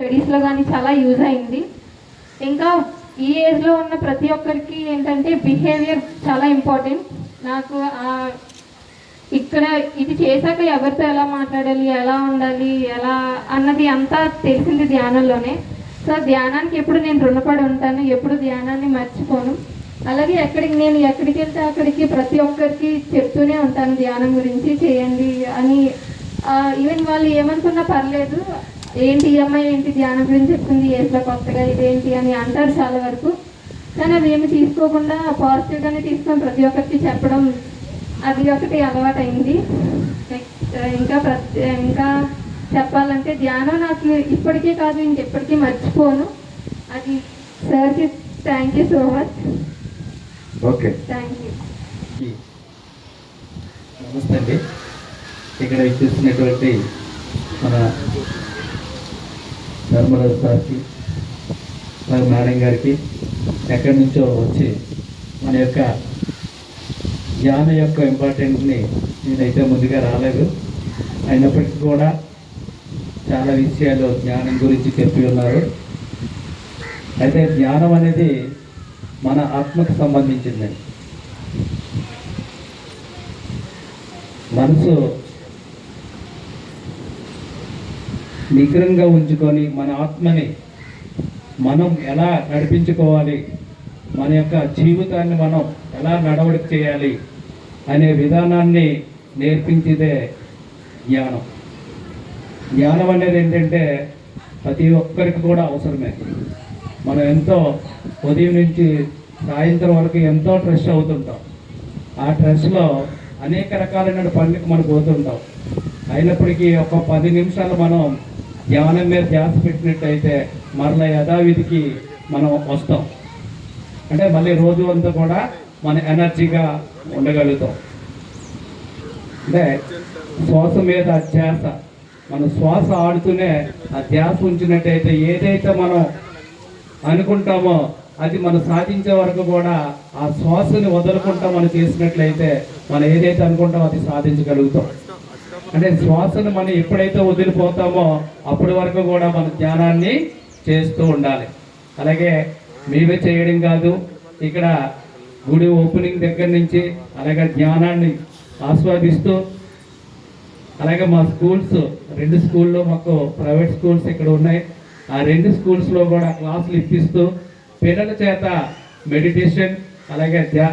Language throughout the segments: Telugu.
స్టడీస్లో కానీ చాలా యూజ్ అయింది. ఇంకా ఈ ఏజ్లో ఉన్న ప్రతి ఒక్కరికి ఏంటంటే బిహేవియర్ చాలా ఇంపార్టెంట్. నాకు ఇక్కడ ఇది చేశాక ఎవరితో ఎలా మాట్లాడాలి ఎలా ఉండాలి ఎలా అన్నది అంతా తెలిసింది ధ్యానంలోనే. సో ధ్యానానికి ఎప్పుడు నేను రుణపడి ఉంటాను ఎప్పుడు ధ్యానాన్ని మర్చిపోను. అలాగే ఎక్కడికి నేను ఎక్కడికి వెళ్తే అక్కడికి ప్రతి ఒక్కరికి చెప్తూనే ఉంటాను ధ్యానం గురించి చేయండి అని. ఈవెన్ వాళ్ళు ఏమనుకున్నా పర్లేదు ఏంటి ఈ అమ్మాయి ఏంటి ధ్యానం గురించి చెప్తుంది? ఏజ్లో కొత్తగా ఇదేంటి అని అంటారు చాలా వరకు. కానీ అవి ఏమి తీసుకోకుండా పాజిటివ్గానే తీసుకొని ప్రతి ఒక్కరికి చెప్పడం అది ఒకటి అలవాటైంది. నెక్స్ట్ ఇంకా ప్రతి ఇంకా చెప్పాలంటే ధ్యానం నాకు ఇప్పటికీ కాదు ఇంకెప్పటికీ మర్చిపోను. అది సార్కి thank you so much okay. Thank you నమస్తే అండి. ఇక్కడ చూస్తున్నటువంటి మన ధర్మరాజు సార్కి మరి మేడం గారికి ఎక్కడి నుంచో వచ్చి మన యొక్క ధ్యాన యొక్క ఇంపార్టెంట్ని నేనైతే ముందుగా రాలేదు. అయినప్పటికీ కూడా చాలా విషయాలు జ్ఞానం గురించి చెప్పి ఉన్నారు. అయితే ధ్యానం అనేది మన ఆత్మకు సంబంధించిందండి. మనసు నిగ్రంగా ఉంచుకొని మన ఆత్మని మనం ఎలా నడిపించుకోవాలి? మన యొక్క జీవితాన్ని మనం ఎలా నడవడిక చేయాలి? అనే విధానాన్ని నేర్పించేదే జ్ఞానం. జ్ఞానం అనేది ఏంటంటే ప్రతి ఒక్కరికి కూడా అవసరమే. మనం ఎంతో ఉదయం నుంచి సాయంత్రం వరకు ఎంతో ట్రెస్ అవుతుంటాం. ఆ ట్రెస్లో అనేక రకాలైన పనులకు మనం పోతుంటాం. అయినప్పటికీ ఒక పది నిమిషాలు మనం ధ్యానం మీద ధ్యాస పెట్టినట్టయితే మరలా యథావిధికి మనం వస్తాం. అంటే మళ్ళీ రోజు అంతా కూడా మన ఎనర్జీగా ఉండగలుగుతాం. అంటే శ్వాస మీద ధ్యాస మన శ్వాస ఆడుతూనే ఆ ధ్యాస ఉంచినట్టయితే ఏదైతే మనం అనుకుంటామో అది మనం సాధించే వరకు కూడా ఆ శ్వాసని వదలకుండా మనం చేసినట్లయితే మనం ఏదైతే అనుకుంటామో అది సాధించగలుగుతాం. అంటే శ్వాసను మనం ఎప్పుడైతే వదిలిపోతామో అప్పటి వరకు కూడా మన ధ్యానాన్ని చేస్తూ ఉండాలి. అలాగే మేమే చేయడం కాదు ఇక్కడ గుడి ఓపెనింగ్ దగ్గర నుంచి అలాగే ధ్యానాన్ని ఆస్వాదిస్తూ అలాగే మా స్కూల్స్ రెండు స్కూల్లో మాకు ప్రైవేట్ స్కూల్స్ ఇక్కడ ఉన్నాయి. ఆ రెండు స్కూల్స్లో కూడా క్లాసులు ఇప్పిస్తూ పిల్లల చేత మెడిటేషన్ అలాగే ధ్యా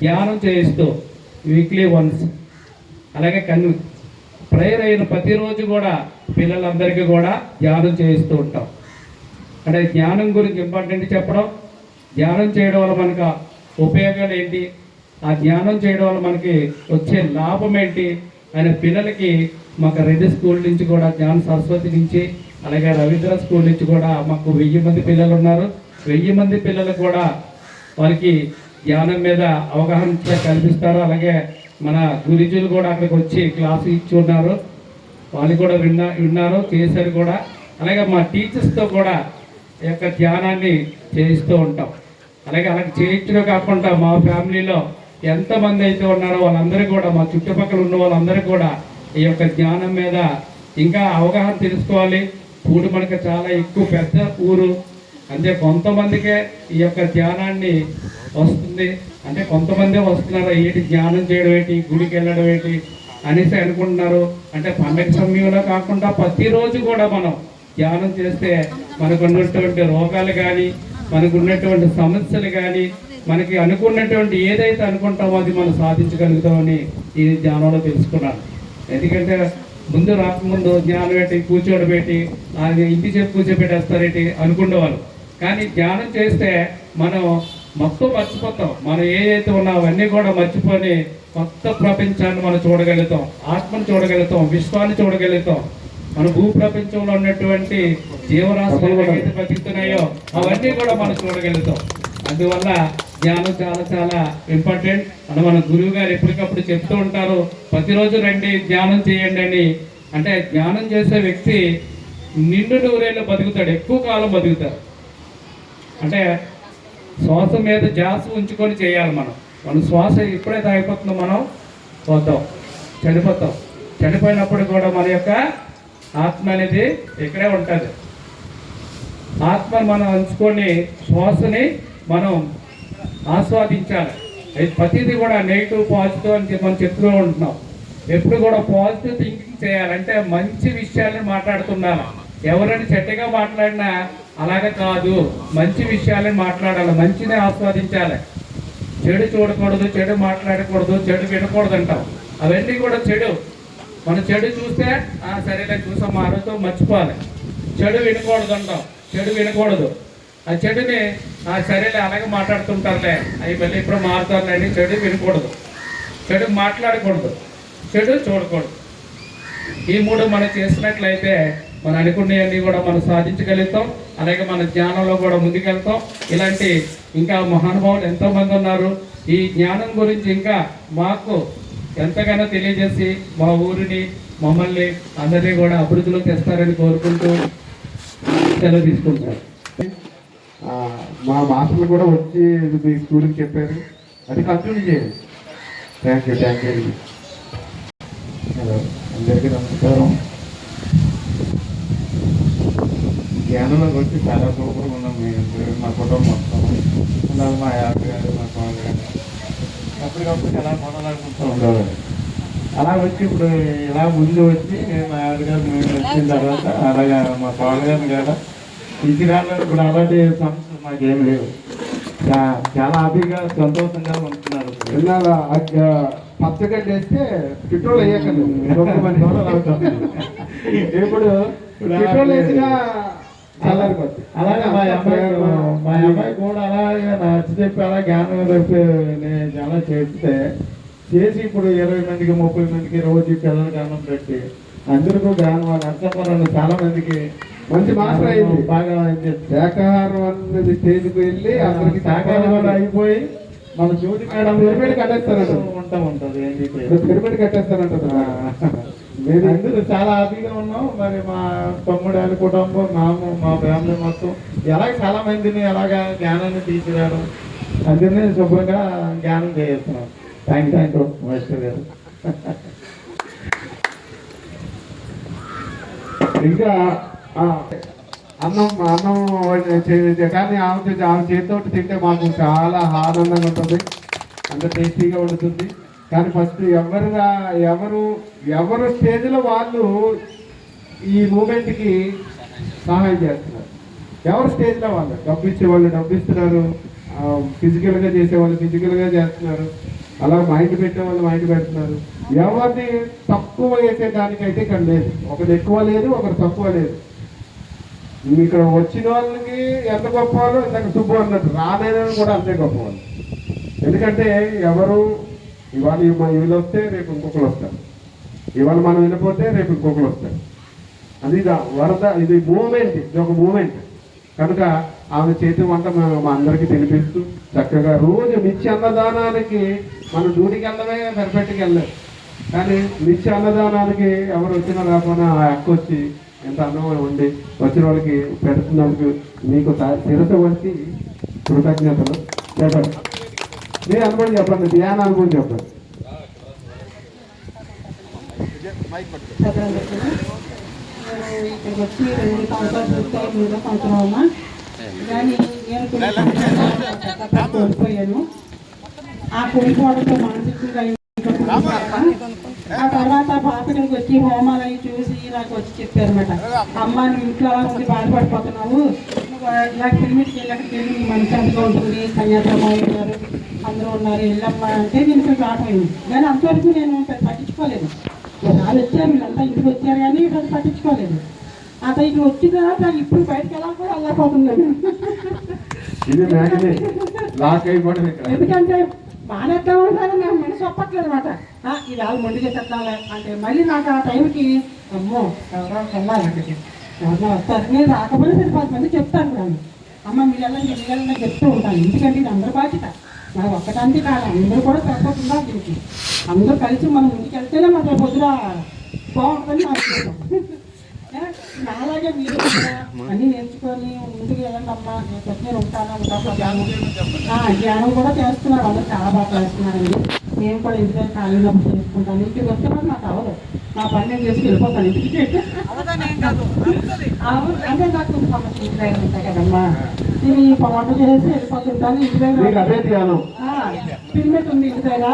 ధ్యానం చేయిస్తూ వీక్లీ వన్స్ అలాగే కన్ను ప్రేయర్ అయిన ప్రతిరోజు కూడా పిల్లలందరికీ కూడా ధ్యానం చేయిస్తూ ఉంటాం. అంటే ధ్యానం గురించి ఇంపార్టెంట్ చెప్పడం. ధ్యానం చేయడం వల్ల మనకు ఉపయోగాలు ఏంటి? ఆ ధ్యానం చేయడం వల్ల మనకి వచ్చే లాభం ఏంటి? ఆయన పిల్లలకి మాకు రెండు స్కూల్ నుంచి కూడా జ్ఞాన సరస్వతి నుంచి అలాగే రవీంద్ర స్కూల్ నుంచి కూడా మాకు వెయ్యి మంది పిల్లలు ఉన్నారు. వెయ్యి మంది పిల్లలు కూడా వారికి ధ్యానం మీద అవగాహన కల్పిస్తారు. అలాగే మన గురుజులు కూడా అక్కడికి వచ్చి క్లాసు ఇచ్చి ఉన్నారు వాళ్ళు కూడా విన్నా విన్నారు. చేశారు కూడా. అలాగే మా టీచర్స్తో కూడా ఈ యొక్క ధ్యానాన్ని చేయిస్తూ ఉంటాం. అలాగే అలా చేయించడం కాకుండా మా ఫ్యామిలీలో ఎంతమంది అయితే ఉన్నారో వాళ్ళందరూ కూడా మా చుట్టుపక్కల ఉన్న వాళ్ళందరూ కూడా ఈ యొక్క ధ్యానం మీద ఇంకా అవగాహన తెలుసుకోవాలి. ఊరు మనకు చాలా ఎక్కువ పెద్ద ఊరు. అంటే కొంతమందికే ఈ యొక్క ధ్యానాన్ని వస్తుంది. అంటే కొంతమందే వస్తున్నారు ఏంటి ధ్యానం చేయడం ఏంటి గుడికి వెళ్ళడం ఏంటి అనేసి అనుకుంటున్నారు. అంటే పండగ సమయంలో కాకుండా ప్రతిరోజు కూడా మనం ధ్యానం చేస్తే మనకు ఉన్నటువంటి రోగాలు కానీ మనకు ఉన్నటువంటి సమస్యలు కానీ మనకి అనుకున్నటువంటి ఏదైతే అనుకుంటామో అది మనం సాధించగలుగుతామని ఈ ధ్యానంలో తెలుసుకున్నాను. ఎందుకంటే ముందు రాకముందు ధ్యానం పెట్టి కూర్చోబెట్టి అది ఇంటి చెప్పి కూర్చోబెట్టేస్తారేంటి అనుకునేవాళ్ళు. కానీ ధ్యానం చేస్తే మనం మొత్తం మర్చిపోతాం. మనం ఏదైతే ఉన్నామో అవన్నీ కూడా మర్చిపోయి కొత్త ప్రపంచాన్ని మనం చూడగలుగుతాం. ఆత్మను చూడగలుగుతాం. విశ్వాన్ని చూడగలుగుతాం. మన భూ ప్రపంచంలో ఉన్నటువంటి జీవరాశులు ఏవైతే బతుకుతున్నాయో అవన్నీ కూడా మనం చూడగలుగుతాం. అందువల్ల ధ్యానం చాలా చాలా ఇంపార్టెంట్ అని మన గురువు గారు ఎప్పటికప్పుడు చెప్తూ ఉంటారు ప్రతిరోజు రండి ధ్యానం చేయండి అని. అంటే ధ్యానం చేసే వ్యక్తి నిండు నూరేళ్ళు బతుకుతాడు ఎక్కువ కాలం బతుకుతాడు. అంటే శ్వాస మీద జాస ఉంచుకొని చేయాలి మనం. మన శ్వాస ఎప్పుడైతే అయిపోతుందో మనం. పోతాం. చనిపోతాం. చనిపోయినప్పుడు కూడా మన యొక్క ఆత్మ అనేది ఇక్కడే ఉంటుంది. ఆత్మను మనం అంచుకొని శ్వాసని మనం ఆస్వాదించాలి. అయితే ప్రతిదీ కూడా నెగిటివ్ పాజిటివ్ అని మనం చెప్తూ ఉంటున్నాం. ఎప్పుడు కూడా పాజిటివ్ థింకింగ్ చేయాలంటే మంచి విషయాలను మాట్లాడుతున్నాను ఎవరైనా చెడ్డగా మాట్లాడినా అలాగే కాదు. మంచి విషయాలే మాట్లాడాలి. మంచినే ఆస్వాదించాలి. చెడు చూడకూడదు చెడు మాట్లాడకూడదు చెడు వినకూడదు అంటాం అవన్నీ కూడా చెడు. మనం చెడు చూస్తే ఆ సరేలే చూసాం మారుతూ మర్చిపోవాలి. చెడు వినకూడదు అంటాం చెడు వినకూడదు. ఆ చెడుని ఆ సరేలే అలాగే మాట్లాడుతుంటారులే. అవి మళ్ళీ ఇప్పుడు మారుతారులేండి. చెడు వినకూడదు. చెడు మాట్లాడకూడదు. చెడు చూడకూడదు. ఈ మూడు మనం చేసినట్లయితే మనం అనుకునేవన్నీ కూడా మనం సాధించగలుగుతాం. అలాగే మన జ్ఞానంలో కూడా ముందుకెళ్తాం. ఇలాంటి ఇంకా మహానుభావులు ఎంతో మంది ఉన్నారు. ఈ జ్ఞానం గురించి ఇంకా మాకు ఎంతగానో తెలియజేసి మా ఊరిని మమ్మల్ని అందరినీ కూడా అభివృద్ధిలో తెస్తారని కోరుకుంటూ సెలవు తీసుకుంటారు ఆ, మా మాస్టర్లు కూడా వచ్చి ఇది మీ స్కూల్కి చెప్పారు. అది కంటిన్యూ చేయండి. Thank you thank you hello అందరికీ నమస్కారం. జ్ఞానంలోకి వచ్చి చాలా సూపర్గా ఉన్నాం మీ అందరూ, మా కుటుంబం మొత్తం. అలాగే మా యాప్ గారు మా స్వామి గారు. అప్పటికప్పుడు ఎలా కొనాలనుకుంటూ ఉండేవారు అలా వచ్చి ఇప్పుడు ఇలా ముందు వచ్చి మా యాప్ గారు మేము వచ్చిన తర్వాత అలాగా మా స్వామి గారిని కూడా తీసుకురాలేదు ఇప్పుడు అలాంటి సమస్యలు మాకేం లేవు. చాలా హ్యాపీగా సంతోషంగా ఉంటున్నారు. ఇన్నాళ్ళ పచ్చగడ్డి వేస్తే పెట్రోల్ వేయకండి. ఇప్పుడు పెట్రోల్ వేసినా చల్లారిపోద్ది అలాగే మా అమ్మాయి మా అమ్మాయి కూడా అలాగే నచ్చ చెప్పి అలా జ్ఞానం రేపు నేను చాలా చేస్తే చేసి ఇప్పుడు ఇరవై మందికి ముప్పై మందికి రోజు పిల్లలకి అన్నం పెట్టి అందరికీ జ్ఞానం నష్టపరాలు చాలా మందికి మంచి మాస్టర్ అయింది. బాగా అయింది. శాకాహారం అనేది స్టేజ్కి వెళ్ళి అందరికి కూడా అయిపోయి మన జ్యోతి మేడం పిరమిడ్ కట్టేస్తారంట. ఉంటా ఉంటుంది చెప్పి పిరమిడ్ కట్టేస్తారంట. మేము అందరూ చాలా హ్యాపీగా ఉన్నాం? మరి మా తమ్ముడు వాళ్ళ కుటుంబం మాము మా ఫ్యామిలీ మొత్తం ఎలాగ చాలా మందిని ఎలాగ జ్ఞానాన్ని తీసుకురావడం? అందరినీ శుభ్రంగా జ్ఞానం చేస్తున్నాం థ్యాంక్ థ్యాంక్ యూ మాస్టర్ గారు. ఇంకా అన్నం అన్నం వండి- కానీ ఆమె ఆమె చేతితో తింటే మాకు చాలా ఆనందంగా ఉంటుంది. అంత టేస్టీగా ఉంటుంది కానీ ఫస్ట్ ఎవరుగా ఎవరు ఎవరు స్టేజ్లో వాళ్ళు ఈ మూమెంట్కి సహాయం చేస్తున్నారు? ఎవరు స్టేజ్లో వాళ్ళు? డబ్బు ఇచ్చే వాళ్ళు డబ్బు ఇస్తున్నారు ఫిజికల్గా చేసే వాళ్ళు ఫిజికల్గా చేస్తున్నారు. అలా మైండ్ పెట్టే వాళ్ళు మైండ్ పెడుతున్నారు. ఎవరిని తక్కువ వేసే దానికైతే ఇక్కడ లేదు. ఒకరు ఎక్కువ లేదు ఒకరు తక్కువ లేదు. ఇక్కడ వచ్చిన వాళ్ళకి ఎంత గొప్ప వాళ్ళు ఇందాక సుబ్బు అన్నట్టు రాలేని కూడా అంతే గొప్ప వాళ్ళు ఎందుకంటే ఎవరు ఇవాళ వీళ్ళు వస్తే రేపు ఇంకొకరు వస్తారు. ఇవాళ మనం వెళ్ళిపోతే రేపు ఇంకొకరు వస్తారు. అది ఇది వరద ఇది మూమెంట్ ఇది ఒక మూమెంట్. కనుక ఆమె చేతి వంట మనం మా అందరికీ తినిపిస్తూ చక్కగా రోజు మిర్చి అన్నదానానికి మనం డ్యూటీకి వెళ్ళమే పెర్ఫెక్ట్కి వెళ్ళలేదు. కానీ మిర్చి అన్నదానానికి ఎవరు వచ్చినా రాకపోయినా ఆ అక్క వచ్చి ఎంత అన్నం ఉండి వచ్చిన వాళ్ళకి పెడుతున్నందుకు మీకు శిరస వచ్చి కృతజ్ఞతలు. చెప్పండి మీ అనుభవం చెప్పండి ధ్యాన అనుభవం చెప్పండి. నేను ఇక్కడికి వచ్చి రెండు సంవత్సరాలు పూర్తయి మూడో సంవత్సరం అమ్మా కానీ నేను కొన్ని కోల్పోయాను ఆ కోల్పోవడంతో మానసికంగా ఆ తర్వాత పాపడికి వచ్చి హోమాలు అవి చూసి నాకు వచ్చి చెప్పారు అన్నమాట అమ్మ నువ్వు ఇంట్లో అలా బాధపడిపోతున్నావు? ఇలా పిలిమిట్కి వెళ్ళి అక్కడికి వెళ్ళి నీ మనసు అంతగా ఉంటుంది కన్యాకుమారి గారు అందరూ ఉన్నారు. వెళ్ళమ్మా అంటే నేను ఆటమైంది కానీ అంతవరకు నేను పట్టించుకోలేదు. వాళ్ళు వచ్చారు వీళ్ళంతా ఇంటికి వచ్చారు కానీ పెద్ద పట్టించుకోలేదు. అతను ఇటు వచ్చిన తర్వాత ఇప్పుడు బయటకు వెళ్ళాలి కూడా వెళ్ళకపోతున్నాను ఇక్కడ. ఎందుకంటే మానేద్దాం ఉంటాను నాకు మనసు ఒప్పట్లేదు అనమాట ఇది వాళ్ళు మొండి అంటే మళ్ళీ నాకు ఆ టైంకి అమ్మో ఎవరో వెళ్ళాలి అక్కడికి వస్తారు నేను రాకపోతే సరే పది మంది చెప్తాను నేను అమ్మ మీరు వెళ్ళండి చెప్తూ ఉంటాను ఎందుకంటే ఇది అందరి బాధ్యత. మనం ఒక్కటానికి కాదు అందరూ కూడా తప్పకుండా దీనికి అందరూ కలిసి మనం ముందుకు వెళ్తేనే మన పొద్దున బాగుంటుందని అనుకుంటాం నాలాగే మీరు అన్నీ నేర్చుకొని ముందుకు వెళ్ళండి అమ్మా. నేను ఉంటాను ఉంటాను ధ్యానం కూడా చేస్తున్నారు. అందరూ చాలా బాగా చేస్తున్నారండి. నేను కూడా ఇంటి దగ్గర ఖాళీ చేసుకుంటాను. ఇంటికి వస్తే మాత్రం నాకు అవ్వదు. నా పని నేను చేసి వెళ్ళిపోతాను. ఇంటికి అంటే నాకు ఉంటాయి కదమ్మా. నేను వంట చేసి వెళ్ళిపోతుంటాను ఇంటి నీకు దగ్గర అదే ధ్యానం. పిల్మెట్ ఉంది ఇంటి దగ్గర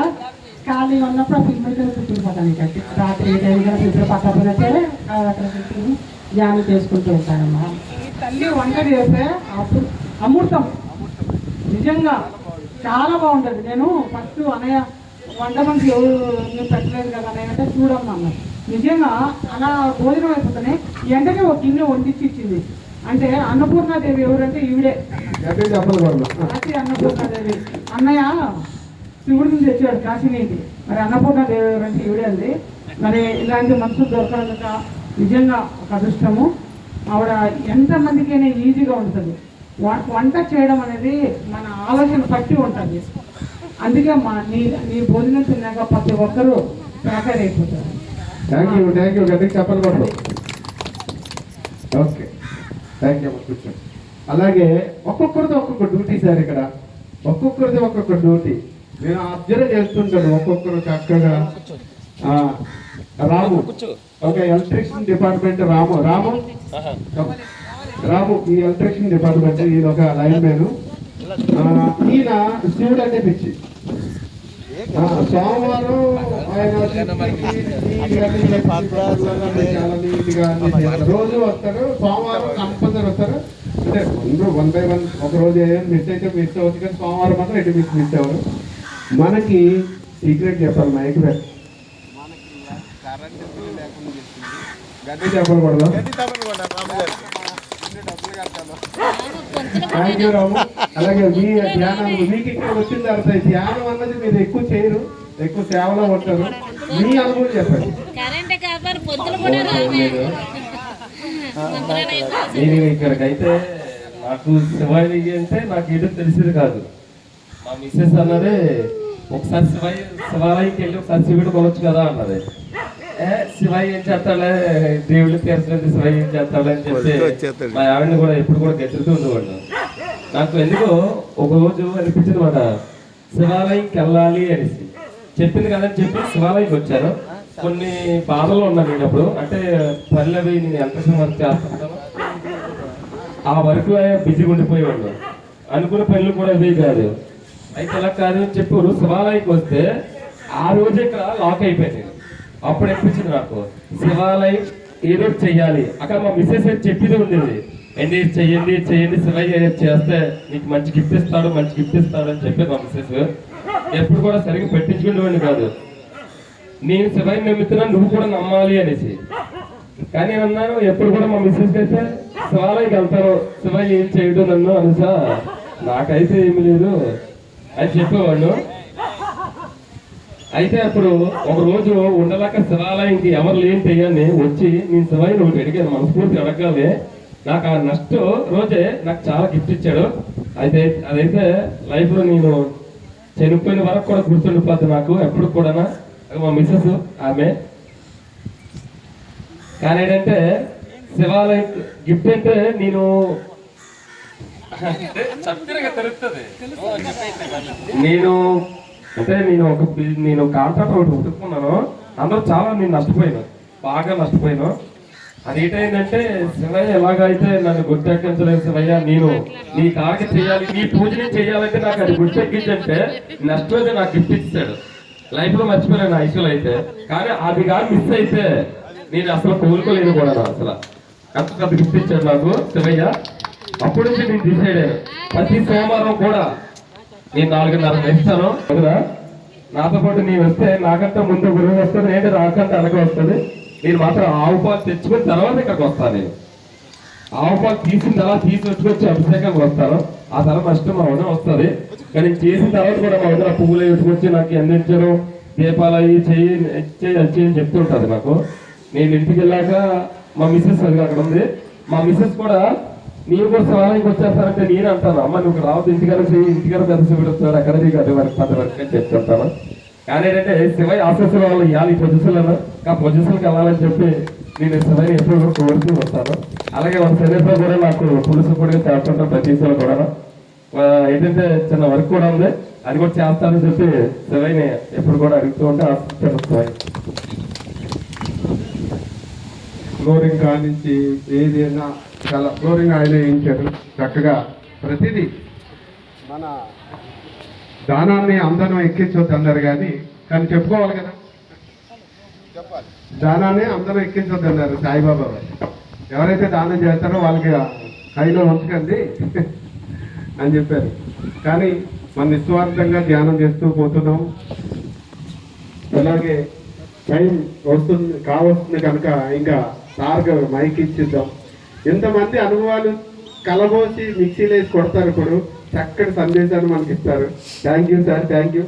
ఖాళీ ఉన్నప్పుడు ఆ పిల్మెట్ కూర్చుండిపోతాను ఇంకా. రాత్రి ఏ టైం కూడా పిల్లలు పక్కన సరే అక్కడ కూర్చుని ధ్యానం చేసుకుంటూ ఉంటానమ్మా. ఈ తల్లి వంట చేస్తే అప్పుడు అమృతం. నిజంగా చాలా బాగుంటుంది. నేను ఫస్ట్ అనయ్య వంట మనిషి ఎవరు పెట్టలేదు కదా అనయ్య అంటే చూడమ్మా అన్నారు నిజంగా అలా భోజనం అయిపోతేనే వెంటనే ఒక గిన్నె వండించి ఇచ్చింది. అంటే అన్నపూర్ణాదేవి ఎవరంటే ఈవిడే. కాశీ అన్నపూర్ణాదేవి. అన్నయ్య శివుడిని తెచ్చాడు కాశీనికి. మరి అన్నపూర్ణాదేవి ఎవరంటే ఈవిడే అంది మరి ఇలాంటి మనుషులు దొరకడం నిజంగా ఒక అదృష్టము. ఆవిడ ఎంతమందికైనా ఈజీగా ఉంటుంది. వంట చేయడం అనేది మన ఆలోచన పట్టి ఉంటుంది. అందుకే మా నీ నీ భోజనం తిన్నాక ప్రతి ఒక్కరూ అయిపోతారు. థ్యాంక్ యూ థ్యాంక్ యూ గట్టిగా చెప్పకూడదు ఓకే థ్యాంక్ యూ కూర్చోండి అలాగే ఒక్కొక్కరిది ఒక్కొక్క డ్యూటీ సార్ ఇక్కడ. ఒక్కొక్కరిది ఒక్కొక్క డ్యూటీ నేను అబ్జర్వ్ చేస్తుంటాను ఒక్కొక్కరు చక్కగా. రాము. ఒక ఎలక్ట్రిషియన్ డిపార్ట్మెంట్ రాము. రాము? రాము ఈ ఎలక్ట్రిషియన్ డిపార్ట్మెంట్ ఈయన ఒక లైన్ మ్యాన్ ఈయన శివుడు అంటే పిచ్చి సోమవారం ఆయన. రోజు వస్తారు సోమవారం కంపల్సరీ వస్తారు. అంటే ముందు వన్ బై వన్ ఒక రోజు మిస్ అయితే మిస్ అవ్వచ్చు కానీ సోమవారం మాత్రం ఎటు మిస్ మిస్ అవ్వరు. మనకి సీక్రెట్ చెప్పాలి మైక్ పెట్టి గట్టి చెప్పకూడదు థ్యాంక్ యూ రాము అలాగే మీ ధ్యానం మీకు ఇక్కడ వచ్చిన తర్వాత ధ్యానం అన్నది మీరు ఎక్కువ చేయరు ఎక్కువ సేవలో ఉంటారు. మీ అనుభవం చెప్పండి. నేను ఇక్కడికైతే నాకు శివాయి అంటే నాకు ఏదో తెలిసేది కాదు. మా మిస్సెస్ అన్నది ఒకసారి శివాయి శివాలయంకి వెళ్ళి ఒకసారి శివుడు కొనొచ్చు కదా అన్నది. శివాయి ఏం చేస్తాడే దేవుళ్ళు తీర్చలేదు శివాయి ఏం చేస్తాడు అని చెప్పి మా ఆవిడని కూడా ఎప్పుడు కూడా గెలుతూ ఉండేవాడు నాకు ఎందుకో ఒక రోజు అనిపించింది మాట. శివాలయంకి వెళ్ళాలి అనేసి. చెప్పింది కదని చెప్పి శివాలయంకి వచ్చాను. కొన్ని బాధలు ఉన్నాను నేను అప్పుడు. అంటే పల్లెవి నేను ఎంత వర్క్ చేస్తుంటాను ఆ వర్క్ బిజీగా ఉండిపోయేవాడు అనుకున్న పనులు కూడా ఇవే కాదు. అయితే ఇలా కాదు అని చెప్పారు శివాలయంకి వస్తే ఆ రోజే ఇక్కడ లాక్ అయిపోయింది. అప్పుడు అనిపించింది నాకు. శివాలయం ఏదో చెయ్యాలి. అక్కడ మా మిస్సెస్ అయితే చెప్పేది ఉండేది. ఎండి చెయ్యండి చెయ్యండి శివయ్య చేస్తే నీకు మంచి గిఫ్ట్ ఇస్తాడు మంచి గిఫ్ట్ ఇస్తాడు అని చెప్పేది మా మిస్సెస్ ఎప్పుడు కూడా సరిగ్గా పెట్టించుకునేవాడిని కాదు. నేను శివయ్య నమ్ముతున్నాను నువ్వు కూడా నమ్మాలి అనేసి. కానీ నేను అన్నాను ఎప్పుడు కూడా మా మిస్సెస్ అయితే శివాలయంకి వెళ్తాను శివయ్య ఏం చేయడం నన్ను అనుసా నాకైతే ఏమి లేదు అని చెప్పేవాడు. అయితే అప్పుడు ఒక రోజు ఉండలేక శివాలయంకి ఎవరు లేని తెయ్యాన్ని వచ్చి నేను శివయ్యని ఒకటి అడిగాను మనస్ఫూర్తి అడగాలి. నాకు ఆ నెక్స్ట్ రోజే నాకు చాలా గిఫ్ట్ ఇచ్చాడు. అయితే అదైతే లైఫ్లో నేను చనిపోయిన వరకు కూడా గుర్తుండిపోద్ది నాకు ఎప్పుడు కూడా మా మిస్సెస్ ఆమె. కానీ ఏంటంటే శివాలయం గిఫ్ట్ అంటే నేను నేను అంటే నేను ఒక నేను కాంట్రాక్ట్ ఒకటి ఉతుక్కున్నాను అందులో చాలా నేను నష్టపోయాను. బాగా నష్టపోయాను. అది శివయ్య ఎలాగైతే నన్ను గుర్తెక్కించలేదు శివయ్య నేను నీ కాకి చేయాలి నీ పూజని చేయాలంటే నాకు అది గుర్తెక్కించంటే నష్టపోతే నాకు గిఫ్ట్ ఇచ్చాడు లైఫ్లో మర్చిపోయాను ఐశ్వర్య అయితే. కానీ అది కానీ మిస్ అయితే నేను అసలు కోలుకోలేను కూడా అసలు. అంత పెద్ద గిఫ్ట్ ఇచ్చాడు నాకు శివయ్య. అప్పటి నుంచి నేను డిసైడ్ అయ్యాను ప్రతి సోమవారం కూడా నేను నాలుగున్నర వేస్తాను కదా నాతో పాటు నేను వస్తే నాకంటే ముందు గురువు వస్తుంది నేను రాకంటే అనక వస్తుంది నేను మాత్రం ఆవు పాలు తెచ్చుకుని తర్వాత ఇక్కడికి వస్తాను నేను. ఆవు పాలు తీసిన తర్వాత తీసి వచ్చుకొచ్చి అభిషేకానికి వస్తాను. ఆ తర్వాత ఫస్ట్ మా వదిన వస్తుంది. కానీ చేసిన తర్వాత కూడా మా వదిన పువ్వులు ఎత్తుకొచ్చి నాకు అందించడం దీపాలు అవి చెయ్యి చెయ్యి అని చెప్తుంటుంది నాకు. నేను ఇంటికి వెళ్ళాక మా మిస్సెస్ అది అక్కడ ఉంది. మా మిస్సెస్ కూడా నీవు కూడా శివాలయంకి వచ్చేస్తానంటే నేను అంటాను. అమ్మ నువ్వు రావద్దు ఇంటికాడ చెయ్యి ఇంటికాడ పెద్ద శివుడు అక్కడ నీకు అది వరకు పది వరకు అని చెప్తుంటాను. కానీ ఏంటంటే శివయ్య ఆశస్సుల వాళ్ళు ఇవ్వాలి ఈ పొజిషన్లను ఆ పొజిషన్కి వెళ్ళాలని చెప్పి నేను శివయ్య ఎప్పుడు కూడా కోరుతూ వస్తాను. అలాగే వాళ్ళ శరీరంలో కూడా నాకు పులుసు కూడా చేస్తుంటాను ప్రతి కూడా ఏంటంటే చిన్న వర్క్ కూడా ఉంది. అది కూడా చేస్తానని చెప్పి శివయ్యని ఎప్పుడు కూడా అడుగుతూ ఉంటే ఆశిస్తాను శివయ్య ఫ్లోరింగ్ కానించి ఏదైనా చాలా ఫ్లోరింగ్ ఆయన వేయించారు. చక్కగా ప్రతిదీ మన దానాన్ని అందరం ఎక్కించొద్దు అన్నారు కానీ కానీ చెప్పుకోవాలి కదా. దానాన్ని అందరం ఎక్కించొద్దు అన్నారు సాయిబాబా ఎవరైతే దానం చేస్తారో వాళ్ళకి కైలో ఉంచకండి అని చెప్పారు. కానీ మన నిస్వార్థంగా ధ్యానం చేస్తూ పోతున్నాం. అలాగే టైం వస్తుంది కావస్తుంది కనుక ఇంకా సార్గా మైక్ ఇచ్చిద్దాం. ఎంతమంది అనుభవాలు కలబోసి మిక్సీలో వేసి కొడతారు ఇప్పుడు చక్కటి సందేశాన్ని మనకి ఇస్తారు. Thank you sir thank you